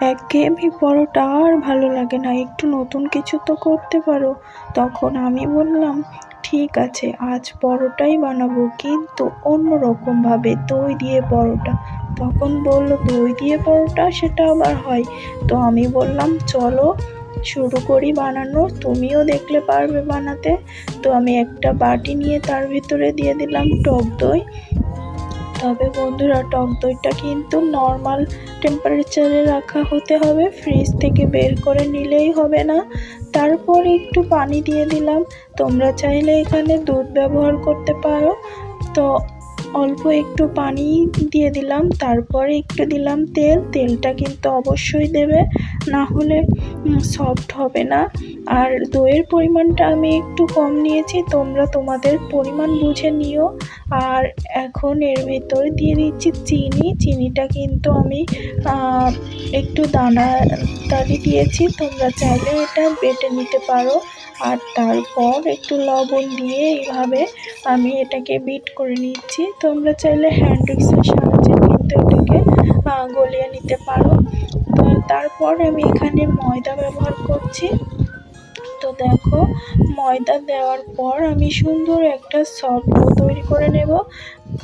একঘেয়েমি পরোটা আর ভালো লাগে না, একটু নতুন কিছু তো করতে পারো। তখন আমি বললাম, ঠিক আছে, আজ পরোটাই বানাবো, কিন্তু অন্য রকমভাবে দই দিয়ে পরোটা। তখন বলল, দই দিয়ে পরোটা? সেটা আবার হয়? তো আমি বললাম, চলো, শুরু করি বানানো তুমিও দেখলে পারবে বানাতে। তো আমি একটা বাটি নিয়ে তার ভিতরে দিয়ে দিলাম টক দই। তবে বন্ধুরা। টক দইটা কিন্তু নর্মাল টেম্পারেচারে রাখা হতে হবে। ফ্রিজ থেকে বের করে নিলেই হবে না। তারপর একটু পানি দিয়ে দিলাম। তোমরা চাইলে এখানে দুধ ব্যবহার করতে পারো। তো অল্প একটু পানি দিয়ে দিলাম। তারপরে একটু দিলাম তেল। তেলটা কিন্তু অবশ্যই দেবে। না হলে সফট হবে না। আর দইয়ের পরিমাণটা আমি একটু কম নিয়েছি, তোমরা তোমাদের পরিমাণ বুঝে নিও। আর এখন এর ভেতর দিয়ে দিচ্ছি চিনি। চিনিটা কিন্তু আমি একটু দানা দানাদারি দিয়েছি, তোমরা চাইলে এটা বেটে নিতে পারো। আর তারপর একটু লবণ দিয়ে এইভাবে আমি এটাকে বিট করে নিচ্ছি। তোমরা চাইলে হ্যান্ড উইক্সের সাহায্যে কিন্তু এটাকে গলিয়ে নিতে পারো। তারপর আমি এখানে ময়দা ব্যবহার করছি। তো দেখো, ময়দা দেওয়ার পর আমি সুন্দর একটা সফট ডো তৈরি করে নেব।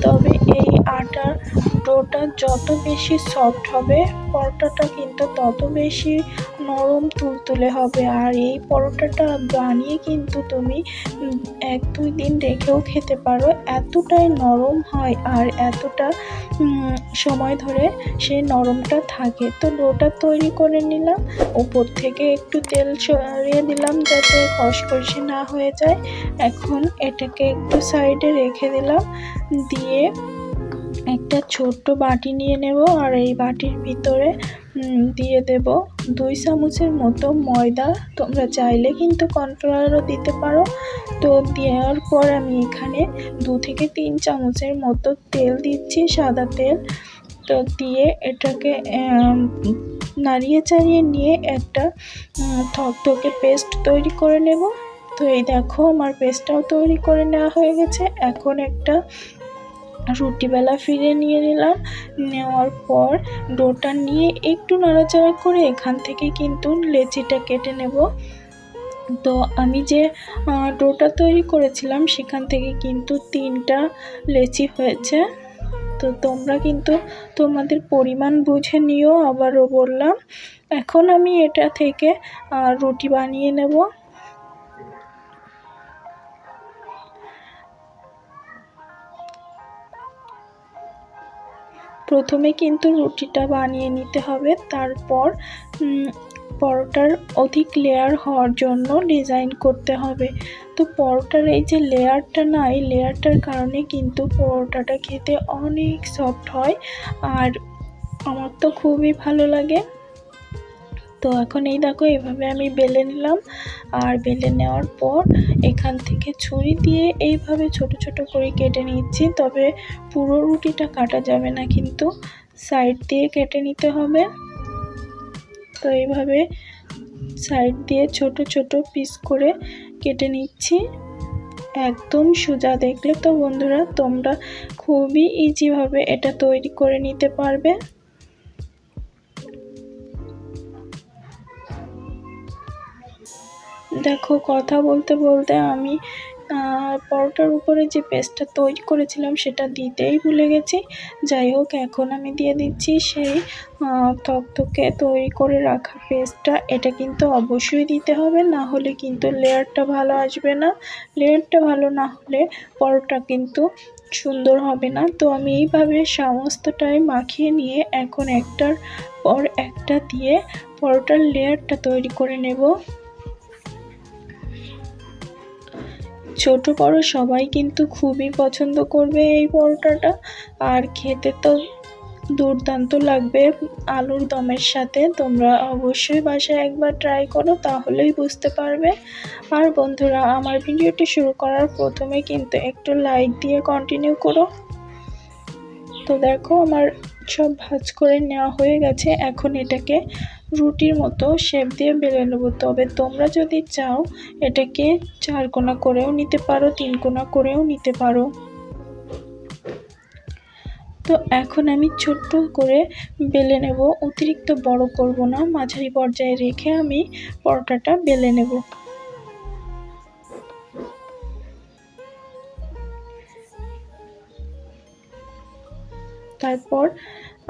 তবে এই আটার ডোটা যত বেশি সফট হবে, পরোটাটা কিন্তু তত বেশি নরম তুলতুলে হবে। আর এই পরোটাটা বানিয়ে কিন্তু তুমি এক দুই দিন রেখেও খেতে পারো। এতটাই নরম হয় আর এতটা সময় ধরে সেই নরমটা থাকে। তো ডোটা তৈরি করে নিলাম। উপর থেকে একটু তেল ছড়িয়ে দিলাম যাতে খসখসে না হয়ে যায়। এখন এটাকে একটু সাইডে রেখে দিলাম। দিয়ে একটা ছোট্ট বাটি নিয়ে নেব আর এই বাটির ভিতরে দিয়ে দেব দুই চামচের মতো ময়দা। তোমরা চাইলে কিন্তু কর্নফ্লাওয়ারও দিতে পারো। তো দেওয়ার পর আমি এখানে দু থেকে তিন চামচের মতো তেল দিচ্ছি, সাদা তেল। তো দিয়ে এটাকে নাড়িয়ে চাড়িয়ে নিয়ে একটা থকথকে পেস্ট তৈরি করে নেব। তো এই দেখো, আমার পেস্টটাও তৈরি করে নেওয়া হয়ে গেছে। এখন একটা রুটিবেলা ফিরে নিয়ে নিলাম। নেওয়ার পর ডোটা নিয়ে একটু নাড়াচাড়া করে এখান থেকে কিন্তু লেচিটা কেটে নেব। তো আমি যে ডোটা তৈরি করেছিলাম সেখান থেকে কিন্তু তিনটা লেচি হয়েছে। তো তোমরা কিন্তু তোমাদের পরিমাণ বুঝে নিও, আবারও বললাম। এখন আমি এটা থেকে রুটি বানিয়ে নেব। প্রথমে কিন্তু রুটিটা বানিয়ে নিতে হবে। তারপর পরোটার অধিক লেয়ার হওয়ার জন্য ডিজাইন করতে হবে। তো পরোটার এই যে লেয়ারটা না, এই লেয়ারটার কারণে কিন্তু পরোটাটা খেতে অনেক সফট হয়। আর আমার তো খুবই ভালো লাগে। তো এখন এই দেখো, এভাবে আমি বেলে নিলাম। আর বেলে নেওয়ার পর এখান থেকে ছুরি দিয়ে এইভাবে ছোট ছোট করে কেটে নিচ্ছি। তবে পুরো রুটিটা কাটা যাবে না কিন্তু, সাইড দিয়ে কেটে নিতে হবে। তো এইভাবে সাইড দিয়ে ছোট ছোট পিস করে কেটে নিচ্ছি। একদম সোজা দেখলে তো বন্ধুরা, তোমরা খুবই ইজিভাবে এটা তৈরি করে নিতে পারবে। দেখো, কথা বলতে বলতে আমি পরোটার উপরে যে পেস্টটা তৈরি করেছিলাম সেটা দিতেই ভুলে গেছি। যাই হোক, এখন আমি দিয়ে দিচ্ছি সেই থকথকে তৈরি করে রাখা পেস্টটা এটা কিন্তু অবশ্যই দিতে হবে, না হলে কিন্তু লেয়ারটা ভালো আসবে না। লেয়ারটা ভালো না হলে পরোটা কিন্তু সুন্দর হবে না। তো আমি এইভাবে সমস্তটাই মাখিয়ে নিয়ে এখন একটার পর একটা দিয়ে পরোটার লেয়ারটা তৈরি করে নেব। ছোট বড় সবাই কিন্তু খুবই পছন্দ করবে এই পরোটাটা। আর খেতে তো দুর্দান্ত লাগবে আলুর দমের সাথে। তোমরা অবশ্যই বাসায় একবার ট্রাই করো, তাহলেই বুঝতে পারবে। আর বন্ধুরা, আমার ভিডিওটি শুরু করার প্রথমে কিন্তু একটু লাইক দিয়ে কন্টিনিউ করো। তো দেখো, আমার সব ভাজ করে নেওয়া হয়ে গেছে, এখন এটাকে রুটির মতো শেপ দিয়ে বেলে নেব। তবে তোমরা যদি চাও, এটাকে চার কোনা করেও নিতে পারো, তিন কোনা করেও নিতে পারো। তো এখন আমি ছোট্ট করে বেলে নেব, অতিরিক্ত বড় করব না, মাঝারি পর্যায়ে রেখে আমি পরোটাটা বেলে নেব। তারপর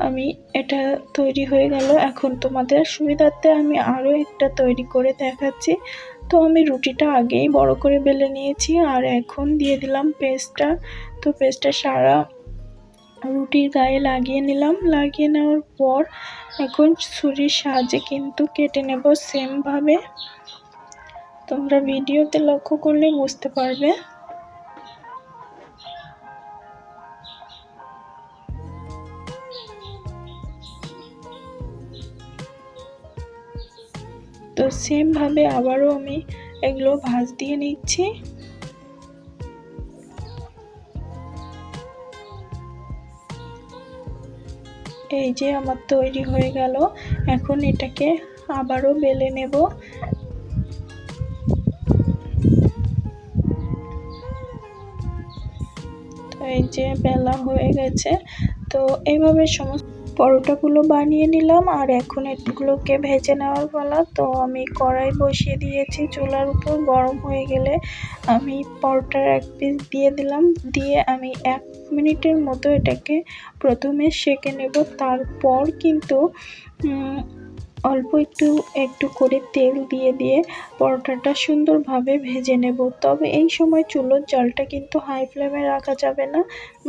আমি এটা তৈরি হয়ে গেল। এখন তোমাদের সুবিধার্থে আমি আরও একটা তৈরি করে দেখাচ্ছি। তো আমি রুটিটা আগেই বড় করে বেলে নিয়েছি আর এখন দিয়ে দিলাম পেস্টটা। তো পেস্টটা সারা রুটির গায়ে লাগিয়ে নিলাম। লাগিয়ে নেওয়ার পর এখন ছুরির সাহায্যে কিন্তু কেটে নেব সেমভাবে তোমরা ভিডিওতে লক্ষ্য করলে বুঝতে পারবে। সেমভাবে আবারও আমি এগুলো ভাজ দিয়ে নিচ্ছি। এই যে আমার তৈরি হয়ে গেল। এখন এটাকে আবারও বেলে নেব। এই যে বেলা হয়ে গেছে। তো এইভাবে সমস্ত পরোটাগুলো বানিয়ে নিলাম আর এখন এগুলোকে ভেজে নেওয়ার পালা। তো আমি কড়াই বসিয়ে দিয়েছি, চুলার উপর গরম হয়ে গেলে আমি পরোটার এক পিস দিয়ে দিলাম। দিয়ে আমি এক মিনিটের মতো এটাকে প্রথমে সেঁকে নেব। তারপর কিন্তু অল্প একটু একটু করে তেল দিয়ে দিয়ে পরোটাটা সুন্দরভাবে ভেজে নেব। তবে এই সময় চুলোর জলটা কিন্তু হাই ফ্লেমে রাখা যাবে না।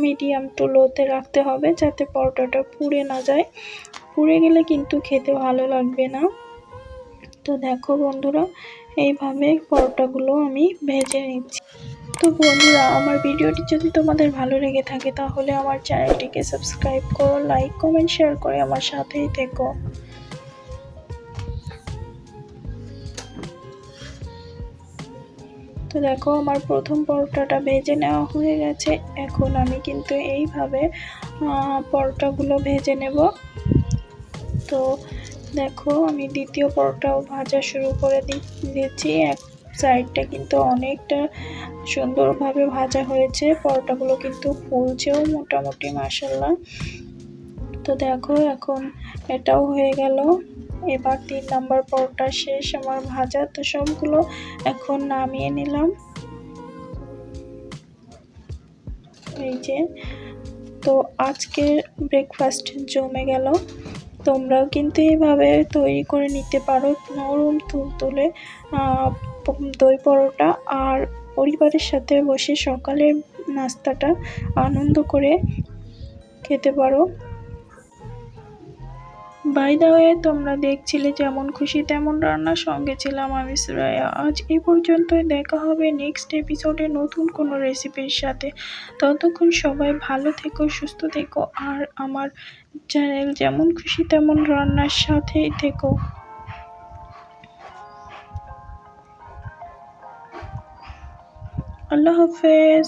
মিডিয়াম টু লোতে রাখতে হবে যাতে পরোটাটা পুড়ে না যায়। পুড়ে গেলে কিন্তু খেতে ভালো লাগবে না। তো দেখো বন্ধুরা, এইভাবে পরোটাগুলো আমি ভেজে নিচ্ছি। তো বন্ধুরা, আমার ভিডিওটি যদি তোমাদের ভালো লেগে থাকে তাহলে আমার চ্যানেলটিকে সাবস্ক্রাইব করো লাইক কমেন্ট শেয়ার করে আমার সাথেই থেকো। তো দেখো, আমার প্রথম পরোটাটা ভেজে নেওয়া হয়ে গেছে। এখন আমি কিন্তু এইভাবে পরোটাগুলো ভেজে নেব। তো দেখো, আমি দ্বিতীয় পরোটাও ভাজা শুরু করে দিচ্ছি এক সাইডটা কিন্তু অনেকটা সুন্দরভাবে ভাজা হয়েছে। পরোটাগুলো কিন্তু ফুলছেও মোটামুটি মাসাল্লাহ তো দেখো, এখন এটাও হয়ে গেল। এবার তিন নাম্বার পরোটা শেষ, আমার ভাজা, তো সবগুলো এখন নামিয়ে নিলাম। এই যে, তো আজকে ব্রেকফাস্ট জমে গেল। তোমরাও কিন্তু এইভাবে তৈরি করে নিতে পারো, নরম তুলতুলে দই পরোটা আর পরিবারের সাথে বসে সকালের নাস্তাটা আনন্দ করে খেতে পারো। বাই দা ওয়ে তোমরা দেখছিলে যেমন খুশি, তেমন রান্নার সঙ্গে ছিলাম আমি সুরায়া আজ এ পর্যন্তই, দেখা হবে নেক্সট এপিসোডে নতুন কোনো রেসিপির সাথে। ততক্ষণ সবাই ভালো থেকো, সুস্থ থেকো, আর আমার চ্যানেল যেমন খুশি, তেমন রান্নার সাথেই থেকো। আল্লাহ হাফেজ।